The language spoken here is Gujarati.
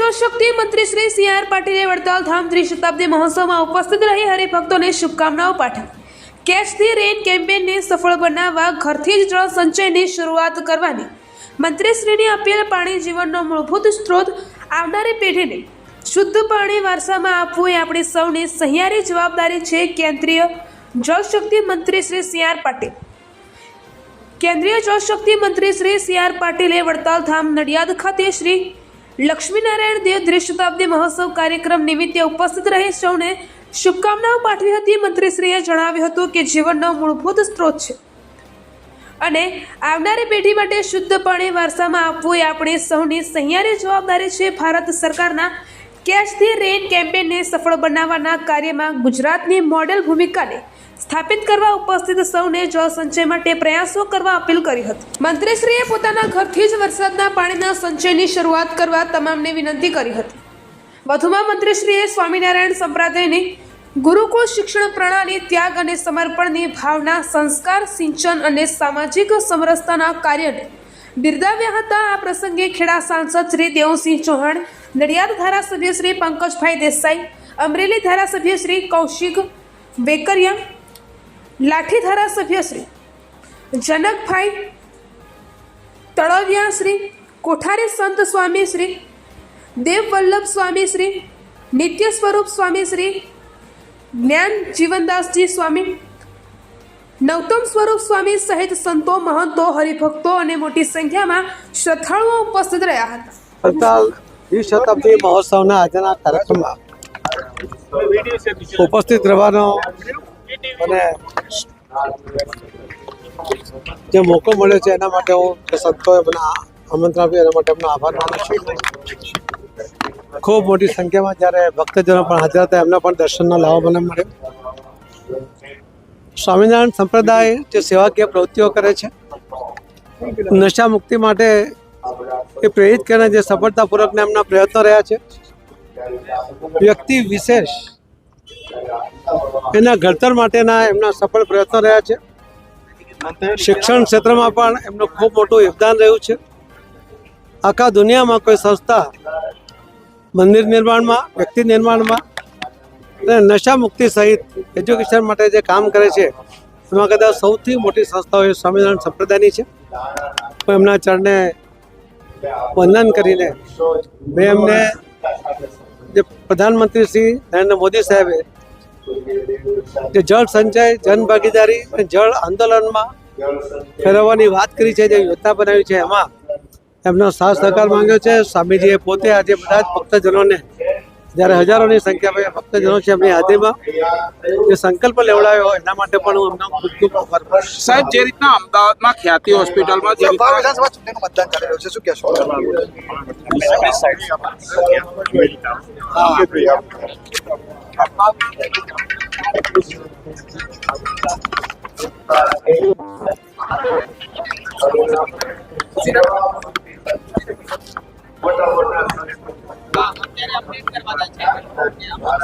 જળશક્તિ મંત્રી શ્રી સી આર પાટીલે વડતાલ ધામ ત્રિશતાબ્દી મહોત્સવમાં ઉપસ્થિત રહી હરિભક્તોને શુભકામનાઓ પાઠવી. કેચ ધી રેન કેમ્પેનને સફળ બનાવવા ઘરથી જ જળ સંચયની શરૂઆત કરવાની. મંત્રીશ્રીની અપીલ, પાણી જીવનનો મૂળભૂત સ્ત્રોત આવનારી પેઢીને. શુદ્ધ પાણી વારસામાં આપવું એ આપણી સૌની સહિયારી જવાબદારી છે કેન્દ્રીય જળશક્તિ મંત્રી શ્રી સી પાટીલ. કેન્દ્રીય જળશક્તિ મંત્રી શ્રી સી આર પાટીલે વડતાલ ધામ નડિયાદ ખાતે શ્રી લક્ષ્મીનારાયણ દેવ દ્વિશતાબ્દી મહોત્સવ કાર્યક્રમ નિમિત્તે ઉપસ્થિત રહી સૌને શુભકામનાઓ પાઠવી હતી. મંત્રીશ્રીએ જણાવ્યું હતું કે જીવનનો મૂળભૂત સ્ત્રોત છે અને આવનારી પેઢી માટે શુદ્ધ પાણી વારસામાં આપવું એ આપણી સૌની સહિયારી જવાબદારી છે. ભારત સરકારના કેચ ધી રેન કેમ્પેનને સફળ બનાવવાના કાર્યમાં ગુજરાતની મોડેલ ભૂમિકાને સ્થાપિત કરવા ઉપસ્થિત સૌને જળ સંચય માટે પ્રયાસો કરવા અપીલ કરી હતી. મંત્રીશ્રીએ પોતાના ઘરથી જ વરસાદના પાણીના સંચયની શરૂઆત કરવા તમામને વિનંતી કરી હતી. વધુમાં મંત્રીશ્રીએ સ્વામિનારાયણ સંપ્રદાયની ગુરુકુળ શિક્ષણ પ્રણાલી, ત્યાગ અને સમર્પણની ભાવના, સંસ્કાર, સિંચન અને સામાજિક સમરસતાના કાર્યને બિરદાવ્યા હતા. આ પ્રસંગે ખેડા સાંસદ શ્રી દેવસિંહ ચૌહાણ, નડિયાદ ધારાસભ્ય શ્રી પંકજભાઈ દેસાઈ, અમરેલી ધારાસભ્ય શ્રી કૌશિક વેકરિયા લાઠી ધારાસભ્ય શ્રી, જનકભાઈ તળવિયા શ્રી, કોઠારી સંત સ્વામી શ્રી, દેવવલ્લભ સ્વામી શ્રી, નિત્ય સ્વરૂપ સ્વામી શ્રી, જ્ઞાન જીવનદાસજી સ્વામી, નવતમ સ્વરૂપ સ્વામી સહિત સંતો, મહંતો, હરિભક્તો અને મોટી સંખ્યામાં શ્રદ્ધાળુઓ ઉપસ્થિત રહ્યા હતા. દ્વિશતાબ્દી મહોત્સવના આજના કાર્યક્રમમાં ઉપસ્થિત રહેવાનો મને જે મોકો મળ્યો છે એના માટે હું સંતોએ મને આમંત્રણ આપ્યું એના માટે એમનો આભાર માનું છું. ખૂબ મોટી સંખ્યામાં જ્યારે ભક્તજનો પણ હાજર હતા, એમના પણ દર્શનનો લાભ મને મળ્યો. સ્વામિનારાયણ સંપ્રદાય જે સેવાકીય પ્રવૃત્તિઓ કરે છે, નશા મુક્તિ માટે એ પ્રેરિત કરીને જે સફળતાપૂર્વકના એમના પ્રયત્નો રહ્યા છે. વ્યક્તિ વિશેષ એના ઘડતર માટેના એમના સફળ પ્રયત્નો રહ્યા છે. શિક્ષણ ક્ષેત્રમાં પણ એમનું ખૂબ મોટું યોગદાન રહ્યું છે. આખા દુનિયામાં કોઈ સંસ્થા મંદિર નિર્માણમાં, વ્યક્તિ નિર્માણમાં અને નશા મુક્તિ સહિત એજ્યુકેશન માટે જે કામ કરે છે, એમાં કદાચ સૌથી મોટી સંસ્થાઓ એ સ્વામિનારાયણ સંપ્રદાયની છે. હું એમના ચરણે વંદન કરીને મેં એમને જે પ્રધાનમંત્રી શ્રી નરેન્દ્ર મોદી સાહેબે જે જળ સંચય જન ભાગીદારી અને જળ આંદોલનમાં ફેરવવાની વાત કરી છે જે યોજના બનાવી છે એમાં એમનો સાથ સહકાર માંગ્યો છે. સ્વામીજીએ પોતે આજે બધા જ ભક્તજનોને જ્યારે હજારોની સંખ્યામાં ભક્તજનો છે એમની હાજરીમાં જે સંકલ્પ લેવડાવ્યો હોય એના માટે પણ હું એમનો ખૂબ ખૂબ આભાર સાહેબ જે રીતના અમદાવાદમાં ખ્યાતિ હોસ્પિટલમાં જે વિધાનસભા ચૂંટણીનું મતદાન કરેલું છે શું કહેશો?